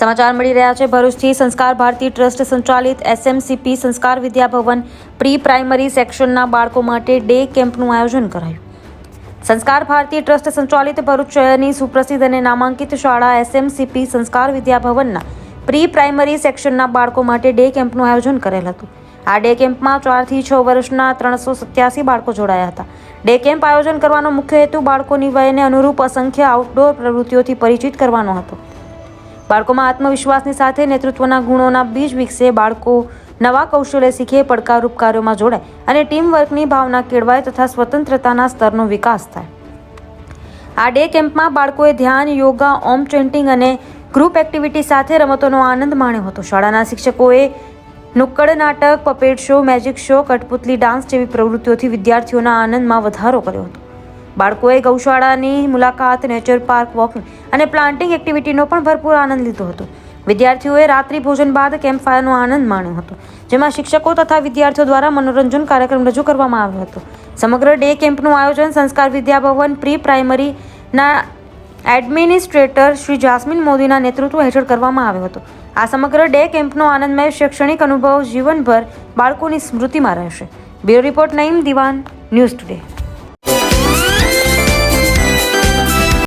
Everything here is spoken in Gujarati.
સમાચાર મળી રહ્યા છે. ભરૂચથી સંસ્કાર ભારતી ટ્રસ્ટ સંચાલિત એસએમસીપી સંસ્કાર વિદ્યાભવન પ્રી પ્રાઇમરી સેક્શનના બાળકો માટે ડે કેમ્પનું આયોજન કરાયું. સંસ્કાર ભારતી ટ્રસ્ટ સંચાલિત ભરૂચ શહેરની સુપ્રસિદ્ધ અને નામાંકિત શાળા એસએમસીપી સંસ્કાર વિદ્યાભવનના પ્રી પ્રાઇમરી સેક્શનના બાળકો માટે ડે કેમ્પનું આયોજન કરેલ હતું. આ ડે કેમ્પમાં ચારથી છ વર્ષના ત્રણસો સત્યાસી બાળકો જોડાયા હતા. ડે કેમ્પ આયોજન કરવાનો મુખ્ય હેતુ બાળકોની વયને અનુરૂપ અસંખ્ય આઉટડોર પ્રવૃત્તિઓથી પરિચિત કરવાનો હતો. બાળકોમાં આત્મવિશ્વાસની સાથે નેતૃત્વના ગુણોના બીજ વિકસે, બાળકો નવા કૌશલ્ય શીખે પડકારરૂપ કાર્યોમાં જોડાય અને ટીમ વર્કની ભાવના કેળવાય તથા સ્વતંત્રતાના સ્તરનો વિકાસ થાય. આ ડે કેમ્પમાં બાળકોએ ધ્યાન, યોગા, ઓમ ચેન્ટિંગ અને ગ્રુપ એક્ટિવિટી સાથે રમતોનો આનંદ માણ્યો હતો. શાળાના શિક્ષકોએ નુક્કડ નાટક, પપેટ શો, મેજિક શો, કઠપુતલી ડાન્સ જેવી પ્રવૃત્તિઓથી વિદ્યાર્થીઓના આનંદમાં વધારો કર્યો હતો. બાળકોએ ગૌશાળાની મુલાકાત નેચર પાર્ક વોકિંગ અને પ્લાન્ટિંગ એક્ટિવિટીનો પણ ભરપૂર આનંદ લીધો હતો. વિદ્યાર્થીઓએ રાત્રિ ભોજન બાદ કેમ્પ ફાયરનો આનંદ માણ્યો હતો, જેમાં શિક્ષકો તથા વિદ્યાર્થીઓ દ્વારા મનોરંજન કાર્યક્રમ રજૂ કરવામાં આવ્યો હતો. સમગ્ર ડે કેમ્પનું આયોજન સંસ્કાર વિદ્યાભવન પ્રી પ્રાઇમરીના એડમિનિસ્ટ્રેટર શ્રી જાસ્મીન મોદીના નેતૃત્વ હેઠળ કરવામાં આવ્યો હતો. આ સમગ્ર ડે કેમ્પનો આનંદમય શૈક્ષણિક અનુભવ જીવનભર બાળકોની સ્મૃતિમાં રહેશે. બ્યુરો રિપોર્ટ નઈમ દિવાન, ન્યૂઝ ટુડે.